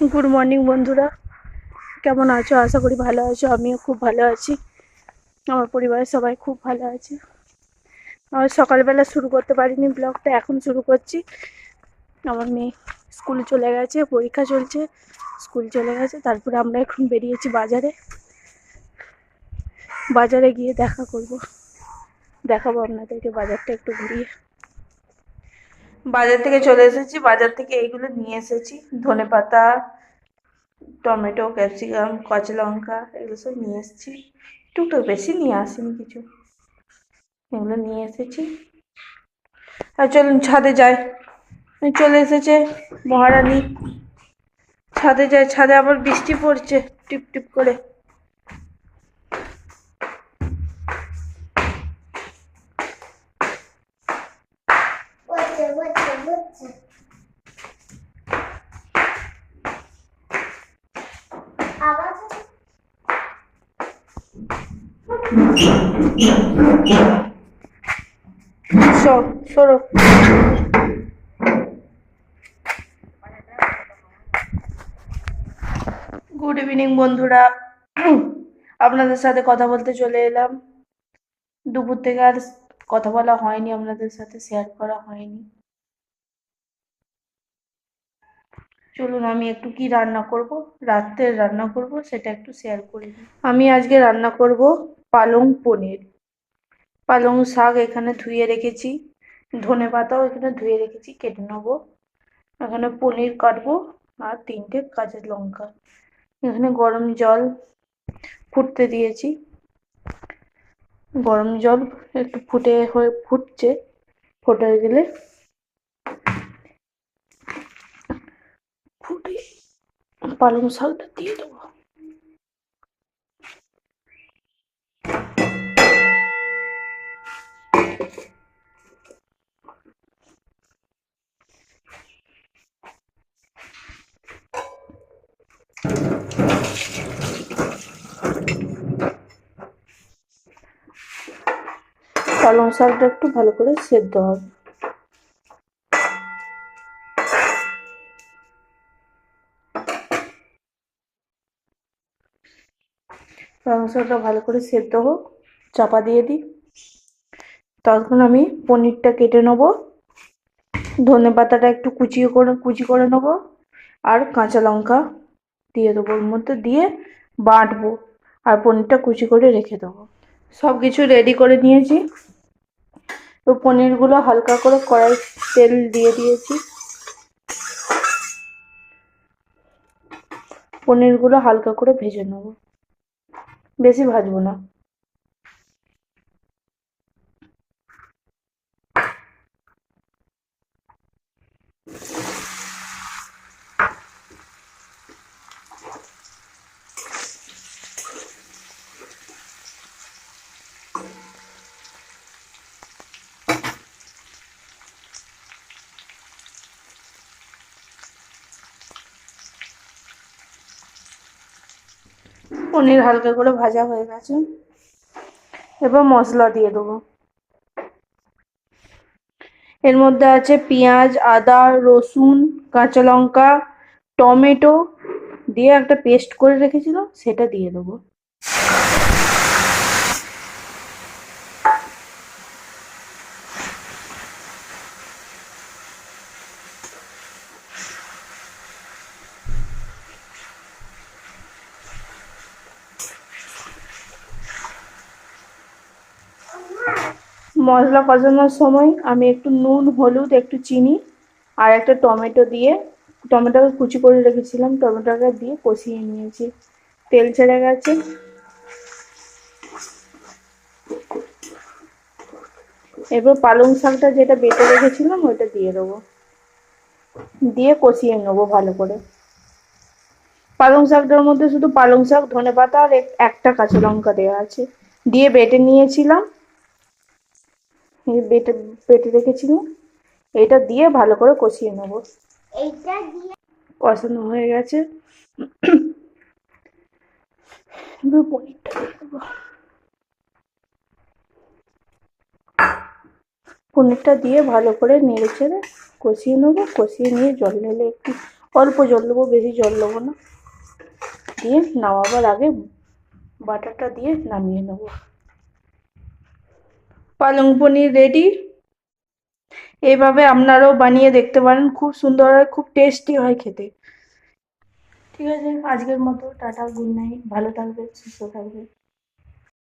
Good morning বন্ধুরা। কেমন আছো? আশা করি ভালো আছো। আমিও খুব ভালো আছি। আমার পরিবারের সবাই খুব ভালো আছে। আমার সকালবেলা শুরু করতে পারিনি ব্লগটা, এখন শুরু করছি। আমার মেয়ে স্কুলে চলে গেছে, পরীক্ষা চলছে, স্কুল চলে গেছে, তারপরে আমরা এখন বেরিয়েছি বাজারে। বাজারে গিয়ে দেখা করব। দেখাবো আপনাদেরকে বাজারটা একটু ঘুরিয়ে। বাজার থেকে চলে এসেছি, বাজার থেকে এইগুলো নিয়ে এসেছি। ধনে পাতা, টমেটো, ক্যাপসিকাম, কাঁচা লঙ্কা, এগুলো সব নিয়ে এসেছি। টুকটাক বেশি নিয়ে আসিনি কিছু। এগুলো নিয়ে এসেছি। আর চলুন ছাদে যাই। চলে এসেছে মহারানী। ছাদে যায় ছাদে আবার বৃষ্টি পড়ছে টিপ টিপ করে। সর। গুড ইভিনিং বন্ধুরা। আপনাদের সাথে কথা বলতে চলে এলাম। দুপুর থেকে আর কথা বলা হয়নি, আপনাদের সাথে শেয়ার করা হয়নি। চলুন, আমি একটু কি রান্না করব? রাত্রের রান্না করব, সেটা একটু শেয়ার করে আমি আজকে রান্না করব পালং পনির। পালং শাক এখানে ধুয়ে রেখেছি। ধনে পাতাও এখানে ধুয়ে রেখেছি, কেটে নেব। এখানে পনির কাটবো আর তিনটে কাঁচা লঙ্কা। এখানে গরম জল ফুটতে দিয়েছি। গরম জল একটু ফুটে হয়ে ফুটছে, ফুটে গেলে ফুটে পালং শাকটা দিয়ে দেবো। পালং শাকটা একটু ভালো করে সেদ্ধ হবে। পালং শাকটা ভালো করে সেদ্ধ হোক, চাপা দিয়ে দিই। তখন আমি পনিরটা কেটে নেব। ধনে পাতাটা একটু কুচিয়ে করে, কুচি করে নেব। আর কাঁচা লঙ্কা দিয়ে দেবো ওর মধ্যে দিয়ে বাঁটবো। আর পনিরটা কুচি করে রেখে দেবো। সব কিছু রেডি করে নিয়েছি। তো পনিরগুলো হালকা করে কড়াই তেল দিয়ে দিয়েছি। পনিরগুলো হালকা করে ভেজে নেব। বেশি ভাজবো না। পনির হালকা করে ভাজা হয়ে গেছে। এবার মশলা দিয়ে দেবো। এর মধ্যে আছে পেঁয়াজ, আদা, রসুন, কাঁচা লঙ্কা, টমেটো দিয়ে একটা পেস্ট করে রেখেছিল সেটা দিয়ে দেবো। মশলা কষানোর সময় আমি একটু নুন, হলুদ, একটু চিনি আর একটা টমেটো দিয়ে টমেটোকে কুচি করে রেখেছিলাম টমেটোটা দিয়ে কষিয়ে নিয়েছি। তেল ছেড়ে গেছে। এবার পালং শাকটা যেটা বেটে রেখেছিলাম, ওইটা দিয়ে দেবো। দিয়ে কষিয়ে নেব ভালো করে। পালং শাকটার মধ্যে শুধু পালং শাক ধনে পাতা আর একটা কাঁচা লঙ্কা দেওয়া আছে। দিয়ে বেটে নিয়েছিলাম। বেটে বেটে রেখেছিলাম এটা দিয়ে ভালো করে কষিয়ে নেব। এইটা দিয়ে কষানো হয়ে গেছে। পনিরটা দিয়ে ভালো করে নেড়ে চেড়ে কষিয়ে নেব। কষিয়ে নিয়ে জল ঢেলে একটু অল্প জল দেবো বেশি জল দেবো না। দিয়ে নামাবার আগে বাটারটা দিয়ে নামিয়ে নেব। পালং পনির রেডি এইভাবে আপনারাও বানিয়ে দেখতে পারেন। খুব সুন্দর হয়, খুব টেস্টি হয় খেতে। ঠিক আছে, আজকের মতো টাটা গুড নাইট ভালো থাকবে সুস্থ থাকবে